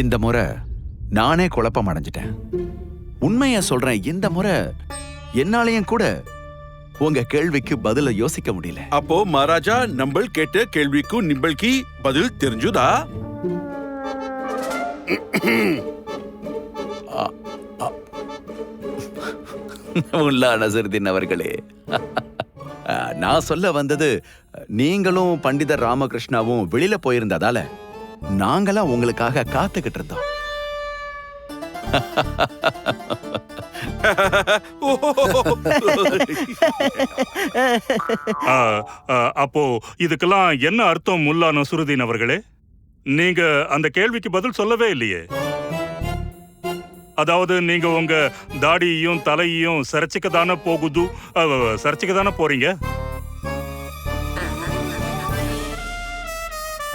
இந்த முறை நானே குழப்பம் அடைஞ்சிட்டேன். உண்மைய சொல்றேன் இந்த முறை என்னாலையும் கூட உங்க கேள்விக்கு பதில யோசிக்க முடியல. அப்போ மகாராஜா நம்பள் கேட்ட கேள்விக்கு நிம்பள்கி பதில் தெரிஞ்சுதா? உல்லா நசருதீன் அவர்களே. நான் சொல்ல வந்தது நீங்களும் பண்டிதர் ராமகிருஷ்ணாவும் வெளியில போயிருந்ததால. நாங்களாம் உங்களுக்காக காத்துக்கிட்டு இருந்தோம். அப்போ இதுக்கெல்லாம் என்ன அர்த்தம் முல்லா நசுருதீன் அவர்களே? நீங்க அந்த கேள்விக்கு பதில் சொல்லவே இல்லையே. அதாவது நீங்க உங்க தாடியையும் தலையையும் சிரைச்சிக்க தானே போகுது சிரைச்சிக்க தானே போறீங்க?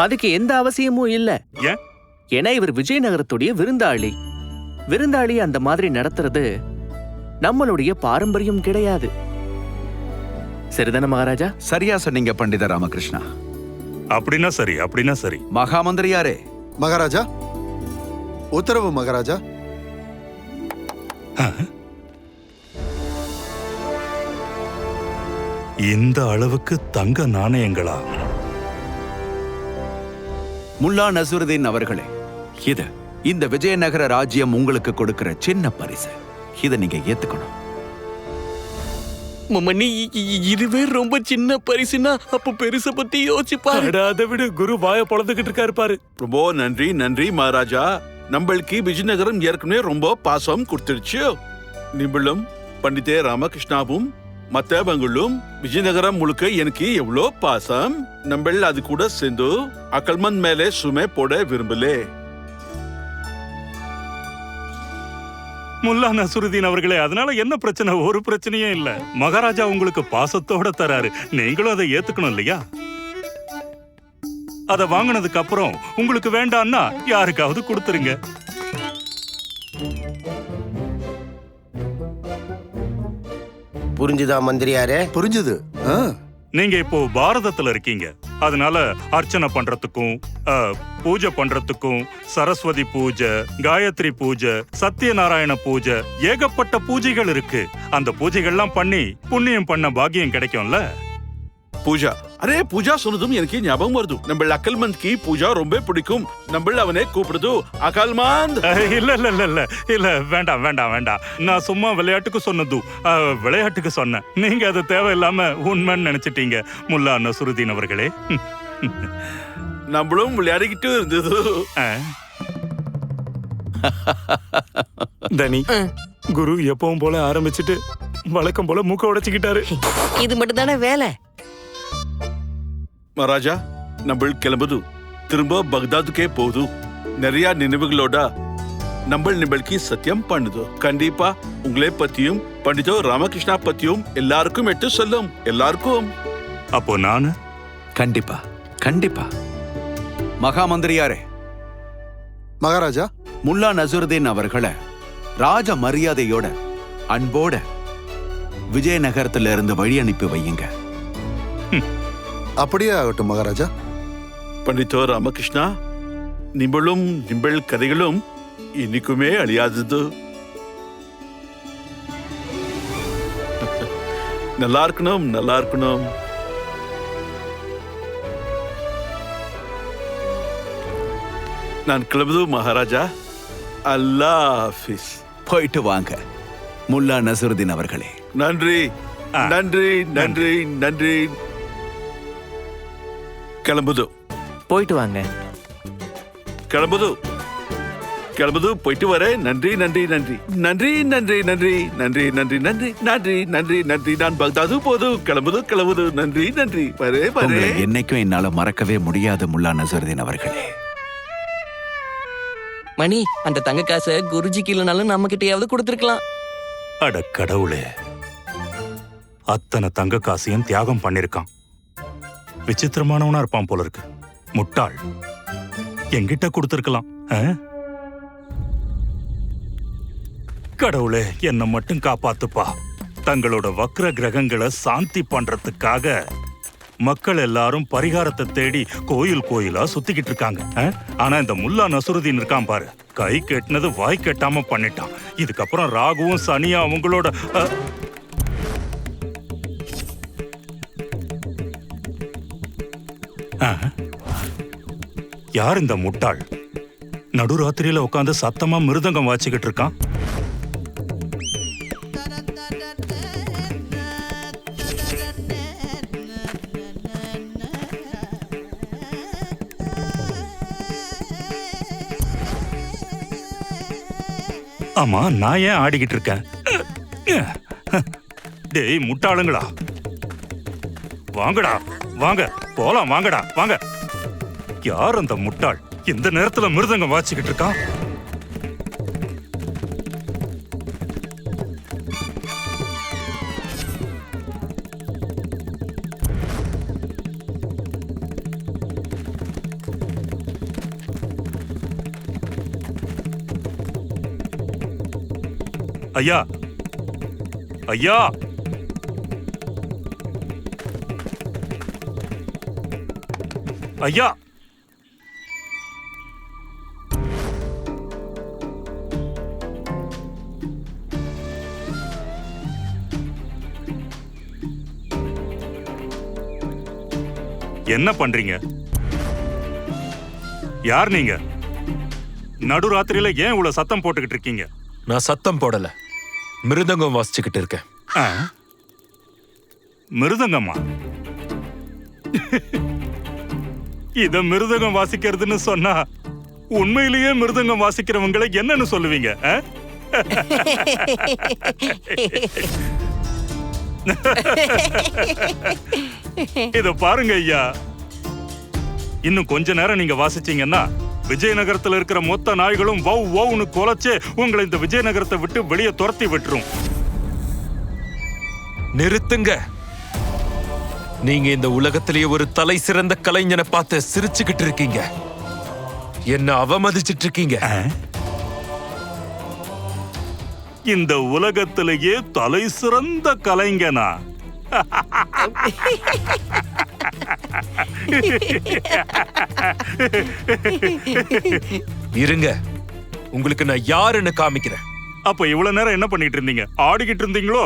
அதுக்கு எந்த அவசியமும் இல்ல. ஏன்? ஏன்னா இவர் விஜயநகரத்துடைய விருந்தாளி. விருந்தாளி அந்த மாதிரி நடத்துறது நம்மளுடைய பாரம்பரியம் கிடையாது. சரிதானே மகாராஜா? சரியா சொன்னீங்க பண்டிதர் ராமகிருஷ்ணா. அப்படின்னா சரி அப்படின்னா சரி. மகாமந்திரியாரே. மகாராஜா? உத்தரவு மகாராஜா. இந்த அளவுக்கு தங்க நாணயங்களா? முல்லா நசுருதீன் அவர்களே இது இந்த விஜயநகர ராஜ்யம் உங்களுக்கு கொடுக்கிற சின்ன பரிசு. இதை நீங்க ஏத்துக்கணும். இ- இதுவே ரொம்ப சின்ன பரிசுனா அப்ப பெருச பத்தி யோசிச்சு பாரு அதை விட. குரு வாய பொழந்துகிட்டு இருக்காரு பாரு. ரொம்ப நன்றி நன்றி மகாராஜா. நம்மளுக்கு விஜயநகரம் ஏற்கனவே ரொம்ப பாசம் கொடுத்துருச்சு. நிம்பளும் பண்டிதே ராமகிருஷ்ணாவும் மத்தவங்களும் விஜயநகரம் முழுக்க எனக்கு எவ்வளோ பாசம்? நம்மள அது கூட சேர்ந்து அக்கல்மன் மேலே சுமை போட விரும்பலே. முல்லா நசுருதீன் அவர்களே அதனால என்ன பிரச்சனை? ஒரு பிரச்சனையும் இல்ல. மகாராஜா உங்களுக்கு பாசத்தோட தராரு. நீங்களும் அதை ஏத்துக்கணும் இல்லையா? அத வாங்கினதுக்கு அப்புறம் உங்களுக்கு வேண்டாம்னா யாருக்காவது கொடுத்துருங்க. புரிஞ்சுதா மந்திரியாரே? புரிஞ்சுது. ஆ, நீங்க இப்போ பாரதத்துல இருக்கீங்க. அதனால அர்ச்சனை பண்றதுக்கும் அ, பூஜை பண்றதுக்கும் சரஸ்வதி பூஜை காயத்ரி பூஜை சத்யநாராயண பூஜை ஏகப்பட்ட பூஜைகள் இருக்கு. அந்த பூஜைகள்லாம் பண்ணி புண்ணியம் பண்ண பாக்கியம் கிடைக்கும்ல? பூஜா அரே பூஜா சொன்னதும் எனக்கு ஞாபகம் வருது. நம்ம அக்கல்மந்த்க்கு பூஜா ரொம்ப பிடிக்கும். நம்ம அவனை கூப்பிடுது அகல்மந்த்! இல்ல இல்ல இல்ல இல்ல. இல்ல வேண்டாம் வேண்டாம் வேண்டாம். நான் சும்மா விளையாட்டுக்கு சொன்னது. விளையாட்டுக்கு சொன்னேன். நீங்க அது தேவையில்லாம உண்மைன்னு நினைச்சிட்டீங்க முல்லா நசுருதீன் அவர்களே. நம்மளும் விளையாடிக்கிட்டு இருந்தது. தனி குரு எப்பவும் போல ஆரம்பிச்சிட்டு வழக்கம் போல மூக்க உடைச்சுக்கிட்டாரு. இது மட்டும் தானே வேலை? மகாராஜா நம்ம கிளம்புது. திரும்ப பக்தாதுக்கே போகுது. நிறைய நினைவுகளோட நம்ம நிம்பளுக்கு சத்தியம் பண்ணுது. கண்டிப்பா உங்களை பத்தியும் பண்டிதோ ராமகிருஷ்ணா பத்தியும் எல்லாருக்கும் எட்டு சொல்லும். எல்லாருக்கும். அப்போ நானு? கண்டிப்பா கண்டிப்பா. மகாமந்திரியாரே. மகாராஜா. முல்லா நசுருதீன் அவர்களை ராஜ மரியாதையோட அன்போட விஜயநகரத்துல இருந்து வழி அனுப்பி வையுங்க அப்படியே ஆகட்டும் மகாராஜா. பண்டிதோ ராமகிருஷ்ணா நிம்பளும் நிம்பள் கதைகளும் இன்னைக்குமே அழியாதது. நல்லா இருக்கணும் நல்லா இருக்கணும். நான் கிளம்புது மகாராஜா. அல்லா ஹாஃபிஸ் போயிட்டு வாங்க முல்லா நசுருதீன் அவர்களே. நன்றி. நன்றி நன்றி நன்றி. கிளம்புது. போயிட்டு வாங்க. கிளம்புது. கிளம்புது போயிட்டு வரேன். நன்றி நன்றி நன்றி. நன்றி நன்றி நன்றி. நன்றி நன்றி நன்றி. நன்றி நன்றி நன்றி. நான் பக்தாது போது. கிளம்புது கிளம்புது. நன்றி நன்றி. வரே வரே. என்னைக்கும் என்னால மறக்கவே முடியாது முல்லா நசுருதீன் அவர்களே. மணி அந்த தங்க காசை குருஜிக்கு இல்லைனாலும் நம்ம கிட்டயாவது கொடுத்துருக்கலாம். அட கடவுளே. அத்தனை தங்க காசையும் தியாகம் பண்ணிருக்கான். விசித்திரமானவனா இருப்பான் போல இருக்கு. முட்டாள். என்கிட்ட கொடுத்துருக்கலாம். கடவுளே என்னை மட்டும் காப்பாத்துப்பா. தங்களோட வக்ர கிரகங்களை சாந்தி பண்றதுக்காக மக்கள் எல்லாரும் பரிகாரத்தை தேடி கோயில் கோயிலா சுத்திக்கிட்டு இருக்காங்க. ஆனா இந்த முல்லா நசுருதீன் இருக்கான் பாரு. கை கெட்டினது வாய் கெட்டாம பண்ணிட்டான். இதுக்கப்புறம் ராகுவும் சனியா அவங்களோட யார் இந்த முட்டாள்? நடுராத்திரியில உட்காந்து சத்தமா மிருதங்கம் வாச்சிக்கிட்டு இருக்கான். ஆமா நான் ஏன் ஆடிக்கிட்டு இருக்கேன்? டேய் முட்டாளுங்களா? வாங்கடா வாங்க. போலாம் வாங்கடா வாங்க. யார் அந்த முட்டாள்? இந்த நேரத்துல மிருதங்கம் வாச்சிக்கிட்டு இருக்கான் ஐயா ஐயா. ஐயா. என்ன பண்றீங்க? யார் நீங்க? நடுராத்திரியில ஏன் இவ்வளவு சத்தம் போட்டுக்கிட்டு இருக்கீங்க? நான் சத்தம் போடல. மிருதங்கம் வாசிச்சுக்கிட்டு இருக்கேன்? மிருதங்கம்மா? இத மிருதங்கம் வாசிக்கிறதுன்னு சொன்னா உண்மையிலேயே மிருதங்கம் வாசிக்கிறவங்களை என்னன்னு சொல்லுவீங்க? இத பாருங்க ஐயா. இன்னும் கொஞ்ச நேரம் நீங்க வாசிச்சீங்கன்னா விஜயநகரத்துல இருக்கிற மொத்த நாய்களும் வவ் வவ்னு குலைச்சு உங்களை இந்த விஜயநகரத்தை விட்டு வெளியே துரத்தி விட்டுரும். நிறுத்துங்க. நீங்க இந்த உலகத்திலேயே ஒரு தலை சிறந்த கலைஞனை பார்த்து சிரிச்சுக்கிட்டு இருக்கீங்க. என்ன அவமதிச்சிட்டு இருக்கீங்க இந்த உலகத்திலேயே தலை சிறந்த கலைஞனா? இருங்க. உங்களுக்கு நான் யாருன்னு காமிக்கிறேன். அப்ப இவ்வளவு நேரம் என்ன பண்ணிட்டு இருந்தீங்க? ஆடிக்கிட்டு இருந்தீங்களோ?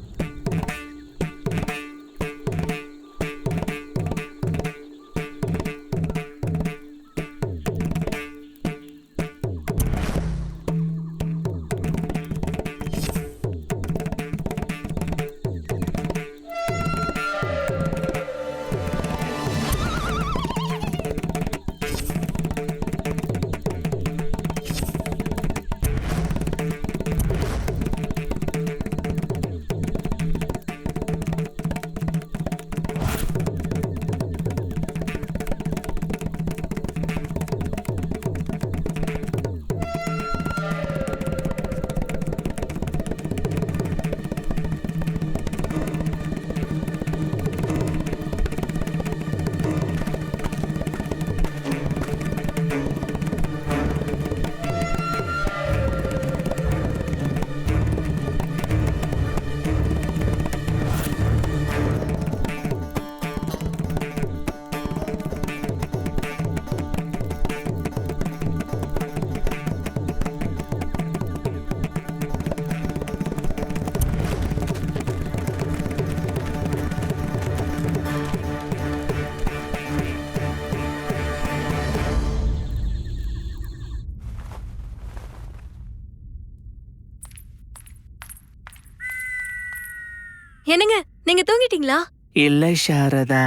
என்னங்க நீங்க தூங்கிட்டீங்களா? இல்ல சாரதா.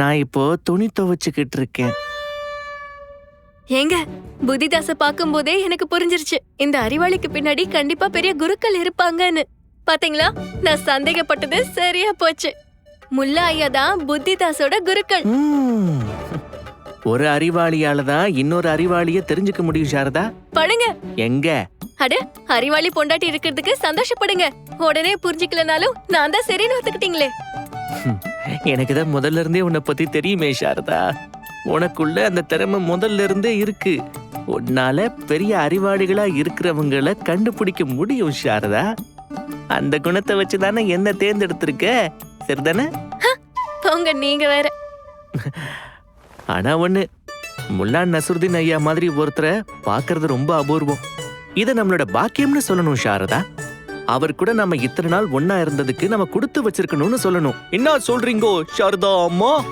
நான் இப்போ துணி துவைச்சுக்கிட்டு இருக்கேன். ஏங்க புத்திதாச பாக்கும்போதே எனக்கு புரிஞ்சிருச்சு. இந்த அறிவாளிக்கு பின்னாடி கண்டிப்பா பெரிய குருக்கள் இருப்பாங்கன்னு. பாத்தீங்களா? நான் சந்தேகப்பட்டது சரியா போச்சு. முல்லா ஐயா தான் புத்திதாசோட குருக்கள். ஒரு அறிவாளியால தான் இன்னொரு அறிவாளிய தெரிஞ்சுக்க முடியும் சாரதா. படுங்க. எங்க? அட அறிவாளி பொண்டாட்டி இருக்கிறதுக்கு சந்தோஷப்படுங்க. உடனே புரிஞ்சுக்கலனாலும் நான் தான் சரின்னு ஒத்துக்கிட்டீங்களே. எனக்கு தான் முதல்ல இருந்தே உன்னை பத்தி தெரியுமே சாரதா. உனக்குள்ள அந்த திறமை முதல்ல இருந்தே இருக்கு. உன்னால பெரிய அறிவாளிகளா இருக்கிறவங்கள கண்டுபிடிக்க முடியும் சாரதா. அந்த குணத்தை வச்சு தானே என்ன தேர்ந்தெடுத்திருக்க. சரிதானே? போங்க நீங்க வேற. ஆனா ஒண்ணு முல்லா நசுருதீன் ஐயா மாதிரி ஒருத்தரை பார்க்கிறது ரொம்ப அபூர்வம். இத நம்மளோட பாக்கியம்னு சொல்லணும் சாரதா. அவர் கூட நம்ம இத்தனை நாள் ஒன்னா இருந்ததுக்கு நம்ம கொடுத்து வச்சிருக்கணும்னு சொல்லணும். என்ன சொல்றீங்கோ சாரதா அம்மா?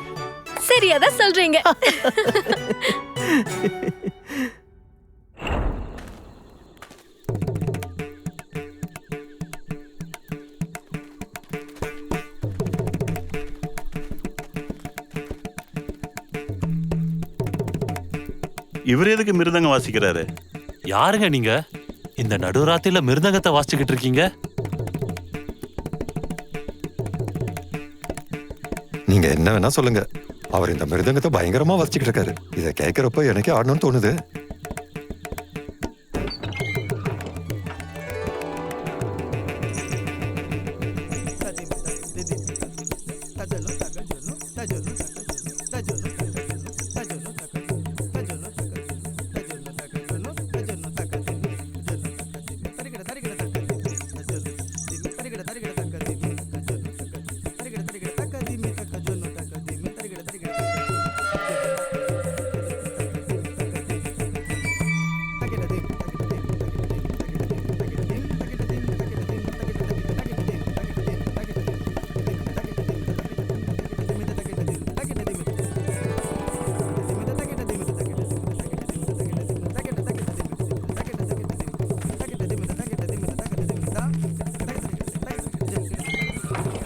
சரியா தான் சொல்றீங்க. இவர் எதுக்கு மிருதங்கம் வாசிக்கிறாரு? யாருங்க நீங்க? இந்த நடுராத்திரில மிருதங்கத்தை வாசிச்சுக்கிட்டு இருக்கீங்க? நீங்க என்ன வேணா சொல்லுங்க. அவர் இந்த மிருதங்கத்தை பயங்கரமா வச்சுக்கிட்டு இருக்காரு. இதை கேட்கறப்ப எனக்கே ஆடணும்னு தோணுது.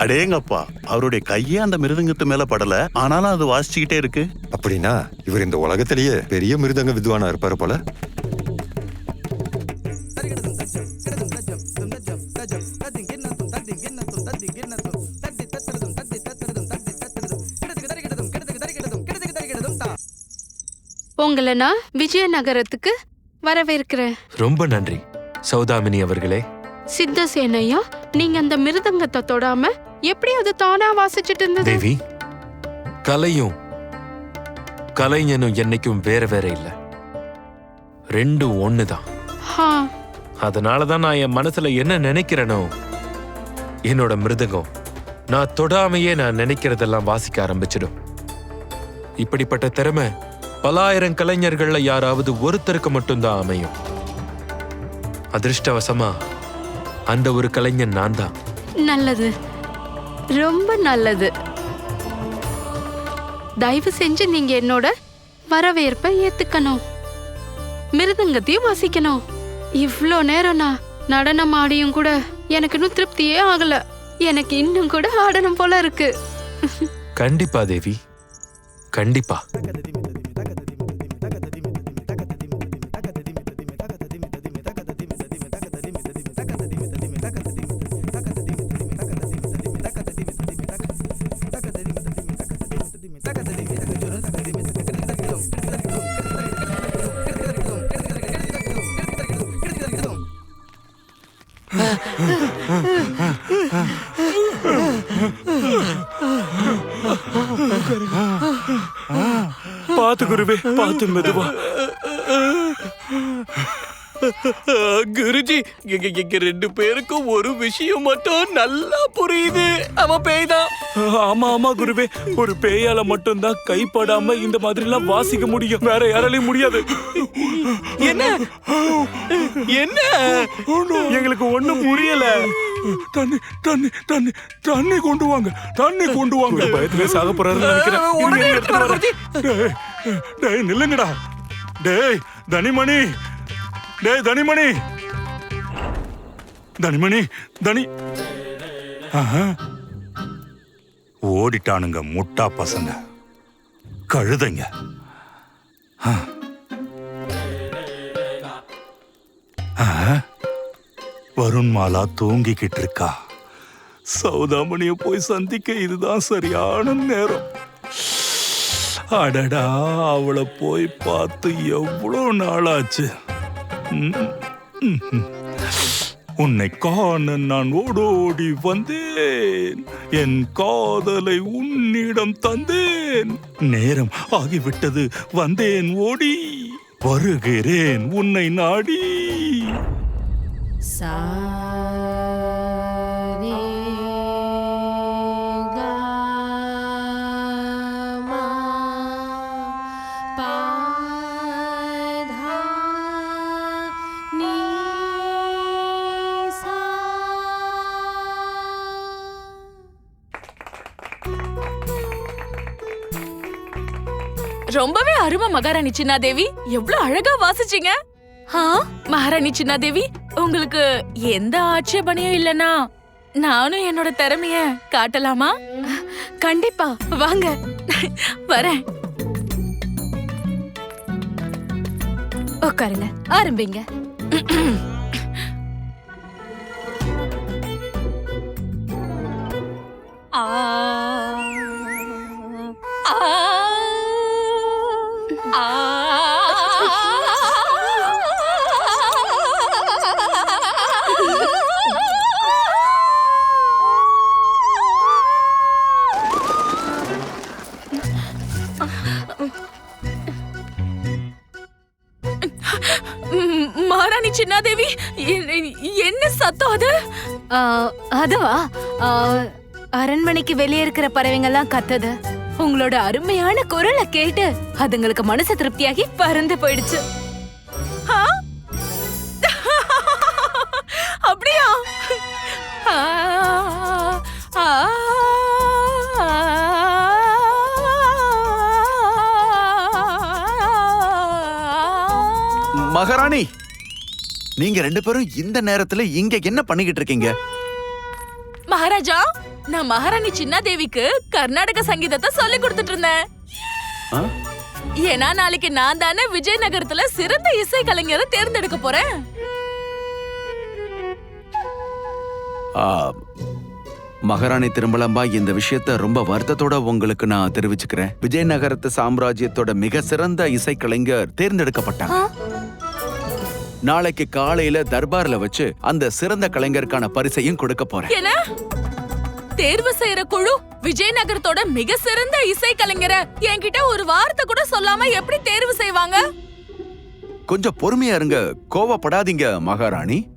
அடேங்கப்பா அவருடைய கையே அந்த மிருதங்கத்து மேல படல. ஆனாலும் அது வாசிச்சுக்கிட்டே இருக்கு. அப்படின்னா இவர் இந்த உலகத்திலேயே பெரிய மிருதங்க வித்வானா இருப்பாரு போல. உங்களை நான் விஜயநகரத்துக்கு வரவேற்கிறேன். ரொம்ப நன்றி சௌதாமினி அவர்களே. சித்தசேனையா நீங்க அந்த மிருதங்கத்தை தொடாம எப்படி அது தானா வாசிச்சுட்டு இருந்தது? தேவி கலையும் கலைஞனும் என்னைக்கும் வேற வேற இல்ல. ரெண்டும் ஒண்ணுதான். ஹா, அதனாலதான் நான் என் மனசுல என்ன நினைக்கிறேனோ என்னோட மிருதங்கம் நான் தொடாமையே நான் நினைக்கிறதெல்லாம் வாசிக்க ஆரம்பிச்சிடும். இப்படிப்பட்ட திறமை பலாயிரம் கலைஞர்கள்ல யாராவது ஒருத்தருக்கு மட்டும்தான் அமையும். அதிர்ஷ்டவசமா அந்த ஒரு கலைஞன் நான் தான் நல்லது. ரொம்ப நல்லது. தயவு செஞ்சு நீங்க என்னோட வரவேற்பை ஏத்துக்கணும். மிருதங்கத்தையும் வாசிக்கணும். இவ்ளோ நேரம் நான் நடனம் ஆடியும் கூட எனக்கு இன்னும் திருப்தியே ஆகல. எனக்கு இன்னும் கூட ஆடணும் போல இருக்கு. கண்டிப்பா தேவி. கண்டிப்பா. பாத்து குருவே பாத்து மெதுவா குருஜி எங்க எங்க ரெண்டு பேருக்கும் ஒரு விஷயம் மட்டும் நல்லா புரியுது அவன் பேய்தான் ஆமா ஆமா குருவே ஒரு பேயால மட்டும்தான் கைப்படாம இந்த மாதிரி எல்லாம் வாசிக்க முடியும் வேற யாராலையும் முடியாது என்ன என்ன எங்களுக்கு ஒண்ணும் புரியல தண்ணி தண்ணி தண்ணி தண்ணி கொண்டு வாங்க தண்ணி கொண்டு வாங்க பயத்திலே சாக போறாருன்னு நினைக்கிறேன் டேய், நில்லுங்கடா. டேய் தனிமணி. டேய் தனிமணி. தனிமணி தனி. ஓடிட்டானுங்க முட்டா பசங்க. கழுதைங்க. ஆ. வருண் மாலா தூங்கிக்கிட்டு இருக்கா. சௌதாமணிய போய் சந்திக்க இதுதான் சரியான நேரம். அடடா அவளை போய் பார்த்து எவ்வளோ நாளாச்சு. உன்னை காண நான் ஓடோடி வந்தேன். என் காதலை உன்னிடம் தந்தேன். நேரம் ஆகிவிட்டது வந்தேன் ஓடி. வருகிறேன் உன்னை நாடி. சா ரொம்பவே அருமை மகாராணி சின்னாதேவி. எவ்வளவு அழகா வாசிச்சீங்க. ஆ, மகாராணி சின்னாதேவி உங்களுக்கு எந்த ஆட்சேபனையும் இல்லனா நானும் என்னோட திறமைய காட்டலாமா? கண்டிப்பா வாங்க. வரேன். உட்காருங்க ஆரம்பிங்க. அதுவா அரண்மனைக்கு வெளியே இருக்கிற பறவைங்க எல்லாம் கத்துது உங்களோட அருமையான குரலை கேட்டு அதுங்களுக்கு மனசு திருப்தியாகி பறந்து போயிடுச்சு அப்படியா மகாராணி நீங்க ரெண்டு பேரும் இந்த நேரத்துல இங்க என்ன பண்ணிக்கிட்டு இருக்கீங்க மகாராஜா நான் மகாராணி சின்னாதேவிக்கு கர்நாடக சங்கீதத்தை சொல்லி கொடுத்துட்டு இருந்தேன்? ஏன்னா நாளைக்கு நான் தானே விஜயநகரத்துல சிறந்த இசை கலைஞரை தேர்ந்தெடுக்க போறேன். ஆ, மகாராணி திருமலம்பா இந்த விஷயத்த ரொம்ப வருத்தத்தோட உங்களுக்கு நான் தெரிவிச்சுக்கிறேன். விஜயநகரத்து சாம்ராஜ்யத்தோட மிக சிறந்த இசைக்கலைஞர் தேர்ந்தெடுக்கப்பட்டாங்க நாளைக்கு காலையில தர்பார்ல வச்சு அந்த சிறந்த கலைஞருக்கான பரிசையும் கொடுக்க போறேன். என்ன? தேர்வு செய்யற குழு விஜயநகரத்தோட மிக சிறந்த இசை கலைஞரை என்கிட்ட ஒரு வார்த்தை கூட சொல்லாம எப்படி தேர்வு செய்வாங்க? கொஞ்சம் பொறுமையா இருங்க. கோவப்படாதீங்க மகாராணி.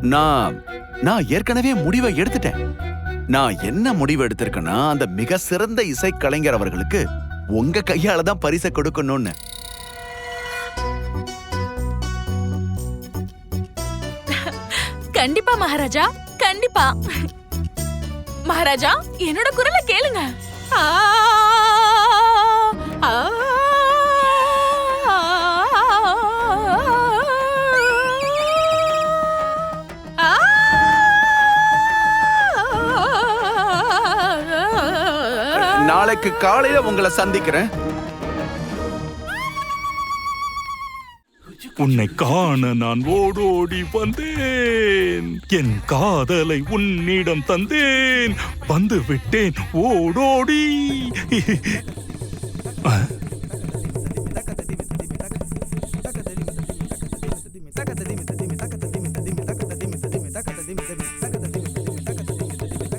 நான் நான் ஏற்கனவே முடிவை எடுத்துட்டேன். நான் என்ன முடிவு எடுத்திருக்கேன்னா அந்த மிக சிறந்த இசை கலைஞர் அவர்களுக்கு உங்க கையால தான் பரிசை கொடுக்கணும்னு. கண்டிப்பா மகாராஜா கண்டிப்பா மகாராஜா என்னோட குரலை கேளுங்க ஆ, நாளைக்கு காலையில உங்களை சந்திக்கிறேன் உன்னை காண நான் ஓடோடி வந்தேன். என் காதலை உன்னிடம் தந்தேன். வந்து விட்டேன் ஓடோடி.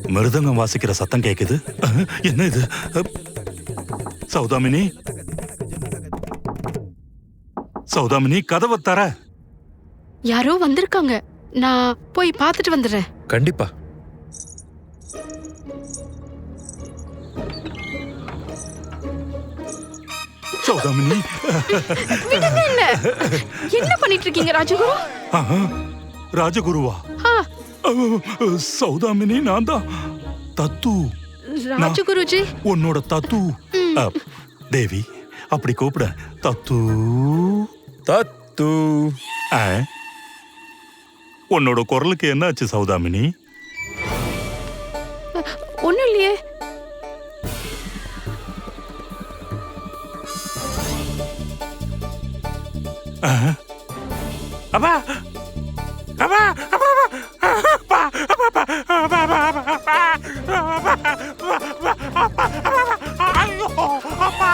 மிருதங்கம் வாசிக்கிற சத்தம் கேக்குது. என்ன இது? சௌதாமினி? சௌதாமினி கதவை தர. யாரோ வந்திருக்காங்க. நான் போய் பார்த்துட்டு வந்துடுறேன். கண்டிப்பா. சௌதாமினி என்ன? என்ன பண்ணிட்டு இருக்கீங்க ராஜகுரு? ஆஹா, ராஜகுருவா? சௌதாமினி நான் தான். தத்து. ராஜகுருஜி? உன்னோட தத்து. தேவி அப்படி கூப்பிட. தத்து. தத்து ஆ? உன்னோட குரலுக்கு என்னாச்சு சௌதாமினி ஒன்றும் இல்லையே அப்பா அப்பா அப்பா அப்பா அப்பா அப்பா அப்பா அப்பா அப்பா அப்பா அப்பா அப்பா அப்பா ஐயோ அப்பா